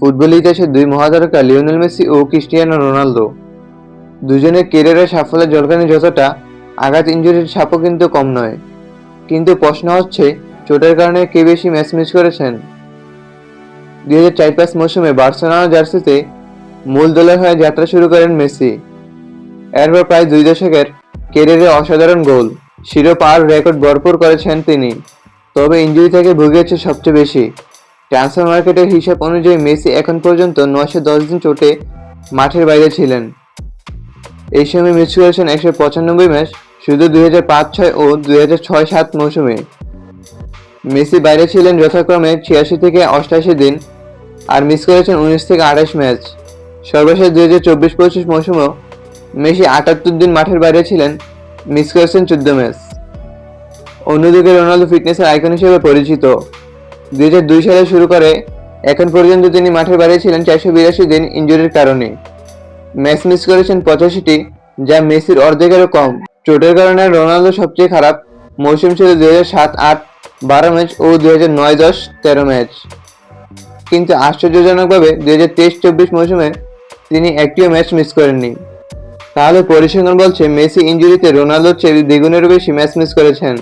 Football ইতিহাসে দুই মহাতারকা, লিওনেল মেসি ও ক্রিস্টিয়ানো রোনালদো। দুজনের কেরিয়ারের সাফল্যের জলকানি যতটা, আঘাত ইঞ্জুরির সাপও কিন্তু কম নয়। কিন্তু প্রশ্ন হচ্ছে, চোটের কারণে কে বেশি ম্যাচ মিস করেছেন? দুই হাজার চার পাঁচ মৌসুমে বার্সেলোনা জার্সিতে মূল দলের হয়ে যাত্রা শুরু করেন মেসি। এরপর প্রায় দুই দশকের কেরিয়ারে অসাধারণ গোল শিরোপার রেকর্ড ভরপুর করেছেন তিনি। তবে ইঞ্জুরি থেকে ভুগিয়েছে সবচেয়ে বেশি। ট্রান্সফার মার্কেটের হিসাব অনুযায়ী মেসি এখন পর্যন্ত নয়শো দশ দিন চোটে মাঠের বাইরে ছিলেন। এই সময় মিস করেছেন একশো পঁচানব্বই ম্যাচ, শুধু দুই হাজার পাঁচ ছয় ও দুই হাজার ছয় সাত মৌসুমে। মেসি বাইরে ছিলেন যথাক্রমে ছিয়াশি থেকে অষ্টাশি দিন আর মিস করেছেন উনিশ থেকে আঠাশ ম্যাচ। সর্বশেষ দুই হাজার চব্বিশ পঁচিশ মৌসুমেও মেসি আটাত্তর দিন মাঠের বাইরে ছিলেন, মিস করেছেন চোদ্দ ম্যাচ। অন্যদিকে রোনালদো ফিটনেসের আইকন হিসেবে পরিচিত। দুই হাজার দুই সালে শুরু করে, এখন পর্যন্ত তিনি মাঠের বাইরে ছিলেন চারশো বিরাশি দিন ইঞ্জুরির কারণে। ম্যাচ মিস করেছেন পঁচাশিটি, যা মেসির অর্ধেকেরও কম। চোটের কারণে রোনালদো সবচেয়ে খারাপ। মৌসুম ছিল দুই হাজার সাত আট, বারো ম্যাচ ও দুই হাজার নয় দশ, তেরো ম্যাচ। কিন্তু আশ্চর্যজনকভাবে দুই হাজার তেইশ চব্বিশ মৌসুমে তিনি একটিও ম্যাচ মিস করেননি। তাহলে পরিসংখ্যান বলছে, মেসি ইঞ্জুরিতে রোনালদোর চেয়ে দ্বিগুণেরও বেশি ম্যাচ মিস করেছেন।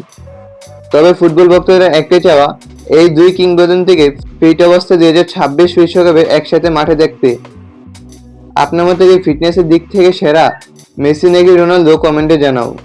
তবে ফুটবল ভক্তরা একটাই চাওয়া এই দুই কিংবদন্তিকে ফিট অবস্থায় দুই হাজার ছাব্বিশ বিশ্বকাপে একসাথে মাঠে দেখতে। আপনার মতে ফিটনেসের দিক থেকে সেরা? মেসি নাকি রোনালদো? কমেন্টে জানাও।